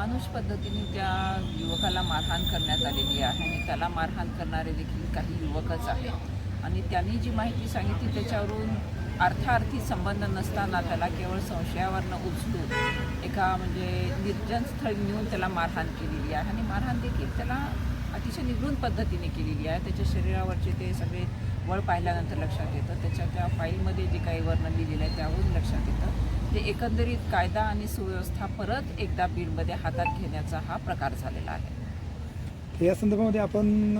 अमानुष पद्धतीने त्या युवकाला मारहाण करण्यात आलेली आहे आणि त्याला मारहाण करणारे देखील काही युवकच आहेत. आणि त्यांनी जी माहिती सांगितली त्याच्यावरून अर्थार्थी संबंध नसताना त्याला केवळ संशयावरनं उचलून एका म्हणजे निर्जन स्थळी नेऊन त्याला मारहाण केलेली आहे. आणि मारहाण देखील त्याला अतिशय निगृण पद्धतीने केलेली आहे. त्याच्या शरीरावरचे ते सगळे वळ पाहिल्यानंतर लक्षात येतं. त्याच्या त्या फाईलमध्ये जे काही वर्णन लिहिलेलं आहे त्यावरून लक्षात येतं. ते एकंदरीत कायदा आणि सुव्यवस्था परत एकदा बीडमध्ये हातात घेण्याचा हा प्रकार झालेला आहे. या संदर्भामध्ये आपण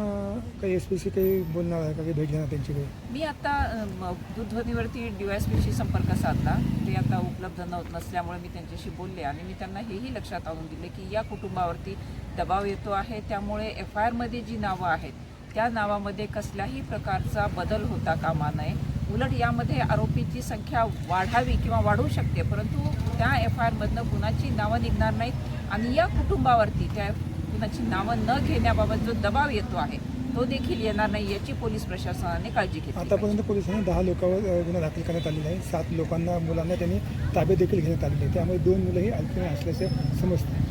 काही एस पीशी काही बोलणार आहे का? काही भेट घेणार त्यांची काही? मी आता दूरध्वनीवरती डी वाय एस पीशी संपर्क साधला. ते आता उपलब्ध न नसल्यामुळे मी त्यांच्याशी बोलले आणि मी त्यांना हेही लक्षात आणून दिले की या कुटुंबावरती दबाव येतो आहे. त्यामुळे एफ आय आरमध्ये जी नावं आहेत त्या नावामध्ये कसल्याही प्रकारचा बदल होता कामा नये. उलट यामध्ये आरोपीची संख्या वाढावी किंवा वाढू शकते परंतु त्या एफ आय आरमधनं कुणाची नावं निघणार नाहीत आणि या कुटुंबावरती त्या कुणाची नावं न घेण्याबाबत जो दबाव येतो आहे तो देखील येणार नाही याची पोलीस प्रशासनाने काळजी घेतली. आतापर्यंत पोलिसांनी दहा लोकांवर गुन्हा दाखल करण्यात आलेला आहे सात लोकांना मुलांना त्यांनी ताब्यात देखील घेण्यात आलेले आहे त्यामुळे दोन मुलंही अल्पवयीन असल्याचे समजते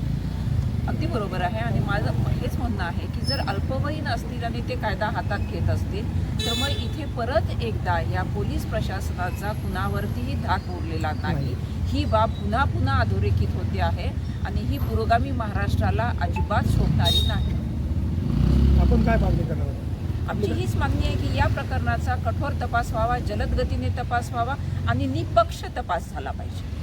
अगदी बरोबर आहे आणि माझं म्हणणं आहे की जर अल्पवयीन असतील आणि ते कायदा हातात घेत असतील तर मग इथे परत एकदा या पोलीस प्रशासनाचा कुणावरतीही धाक उरलेला नाही. ही बाब पुन्हा पुन्हा अधोरेखित होते आहे आणि ही पुरोगामी महाराष्ट्राला अजिबात शोभणारी नाही. आपण काय मागणी करणार आमची हीच मागणी आहे की या प्रकरणाचा कठोर तपास व्हावा जलद गतीने तपास व्हावा आणि निपक्ष तपास झाला पाहिजे.